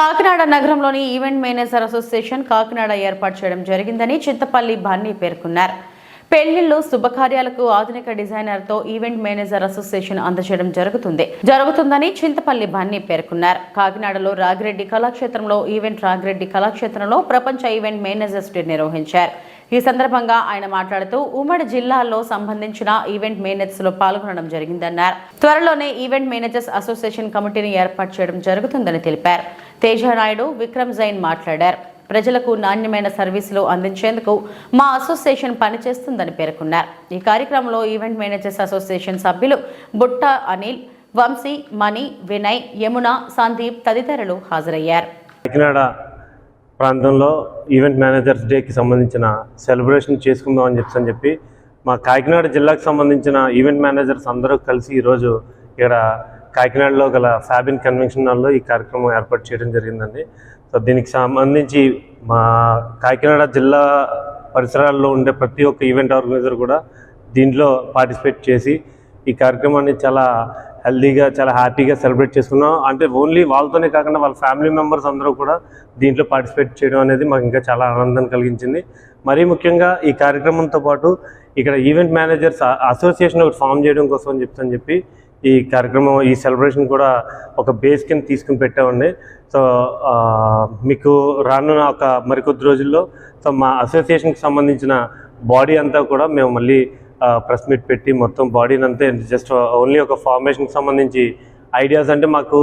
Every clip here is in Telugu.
కాకినాడ నగరంలోని ఈవెంట్ మేనేజర్ అసోసియేషన్ కాకినాడ ఏర్పాటు చేయడం జరిగిందని చింతపల్లి బన్నీ పేర్కొన్నారు. పెళ్ళిళ్ళు శుభకార్యాలకు ఆధునిక డిజైనర్తో ఈవెంట్ మేనేజర్ అసోసియేషన్ అందజేయడం జరుగుతుంది. జరుగుతుందని చింతపల్లి బన్నీ పేర్కొన్నారు. కాకినాడలో రాగిరెడ్డి కళాక్షేత్రంలో ఈవెంట్ రాగిరెడ్డి కళాక్షేత్రంలో ప్రపంచ ఈవెంట్ మేనేజర్స్ డే నిర్వహించారు. ఈ సందర్భంగా ఆయన మాట్లాడుతూ ఉమ్మడి జిల్లాల్లో సంబంధించిన ఈవెంట్ మేనేజర్స్లో పాల్గొనడం జరిగిందన్నారు. త్వరలోనే ఈవెంట్ మేనేజర్స్ అసోసియేషన్ కమిటీని ఏర్పాటు చేయడం జరుగుతుందని తెలిపారు. తేజ నాయుడు విక్రమ్ జైన్ మాట్లాడారు. ప్రజలకు నాణ్యమైన సర్వీసులు అందించేందుకు మా అసోసియేషన్ పనిచేస్తుందని పేర్కొన్నారు. ఈ కార్యక్రమంలో ఈవెంట్ మేనేజర్స్ అసోసియేషన్ సభ్యులు బుట్ట అనిల్ వంశీ మణి వినయ్ యమున సందీప్ తదితరులు హాజరయ్యారు. కాకినాడ ప్రాంతంలో ఈవెంట్ మేనేజర్స్ డేకి సంబంధించిన సెలబ్రేషన్ చేసుకుందాం అని చెప్పి అని చెప్పి మా కాకినాడ జిల్లాకు సంబంధించిన ఈవెంట్ మేనేజర్స్ అందరూ కలిసి ఈరోజు ఇక్కడ కాకినాడలో గల ఫ్యాబిన్ కన్వెన్షన్ హాల్లో ఈ కార్యక్రమం ఏర్పాటు చేయడం జరిగిందండి. సో దీనికి సంబంధించి మా కాకినాడ జిల్లా పరిసరాల్లో ఉండే ప్రతి ఒక్క ఈవెంట్ ఆర్గనైజర్ కూడా దీంట్లో పార్టిసిపేట్ చేసి ఈ కార్యక్రమాన్ని చాలా హెల్దీగా చాలా హ్యాపీగా సెలబ్రేట్ చేసుకున్నాం. అంటే ఓన్లీ వాళ్ళతోనే కాకుండా వాళ్ళ ఫ్యామిలీ మెంబర్స్ అందరూ కూడా దీంట్లో పార్టిసిపేట్ చేయడం అనేది మాకు ఇంకా చాలా ఆనందం కలిగించింది. మరీ ముఖ్యంగా ఈ కార్యక్రమంతో పాటు ఇక్కడ ఈవెంట్ మేనేజర్స్ అసోసియేషన్ ఒకటి ఫామ్ చేయడం కోసం అని చెప్పి ఈ కార్యక్రమం ఈ సెలబ్రేషన్ కూడా ఒక బేస్ కింద తీసుకుని పెట్టామండి. సో మీకు రానున్న ఒక మరికొద్ది రోజుల్లో సో మా అసోసియేషన్కి సంబంధించిన బాడీ అంతా కూడా మేము మళ్ళీ ప్రెస్ మీట్ పెట్టి మొత్తం బాడీని అంతే జస్ట్ ఓన్లీ ఒక ఫార్మేషన్కి సంబంధించి ఐడియాస్ అంటే మాకు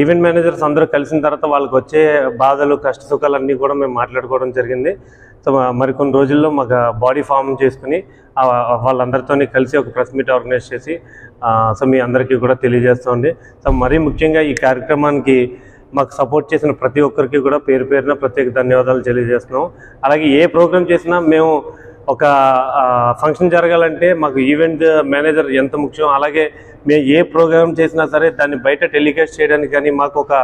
ఈవెంట్ మేనేజర్స్ అందరూ కలిసిన తర్వాత వాళ్ళకి వచ్చే బాధలు కష్ట సుఖాలు అన్నీ కూడా మేము మాట్లాడుకోవడం జరిగింది. సో మరికొన్ని రోజుల్లో మాకు బాడీ ఫామ్ చేసుకుని వాళ్ళందరితో కలిసి ఒక ప్రెస్ మీట్ ఆర్గనైజ్ చేసి సో మీ అందరికీ కూడా తెలియజేస్తుంది సో మరీ ముఖ్యంగా ఈ కార్యక్రమానికి మాకు సపోర్ట్ చేసిన ప్రతి ఒక్కరికి కూడా పేరు పేరున ప్రత్యేక ధన్యవాదాలు తెలియజేస్తున్నాం. అలాగే ఏ ప్రోగ్రామ్ చేసినా మేము ఒక ఫంక్షన్ జరగాలంటే మాకు ఈవెంట్ మేనేజర్ ఎంత ముఖ్యం? అలాగే మేము ఏ ప్రోగ్రామ్ చేసినా సరే దాన్ని బయట టెలికాస్ట్ చేయడానికి కానీ మాకు ఒక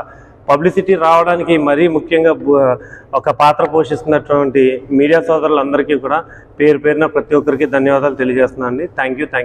పబ్లిసిటీ రావడానికి మరీ ముఖ్యంగా ఒక పాత్ర పోషిస్తున్నటువంటి మీడియా సోదరులందరికీ కూడా పేరు పేరున ప్రతి ఒక్కరికి ధన్యవాదాలు తెలియజేస్తున్నాను అండి థ్యాంక్ యూ థ్యాంక్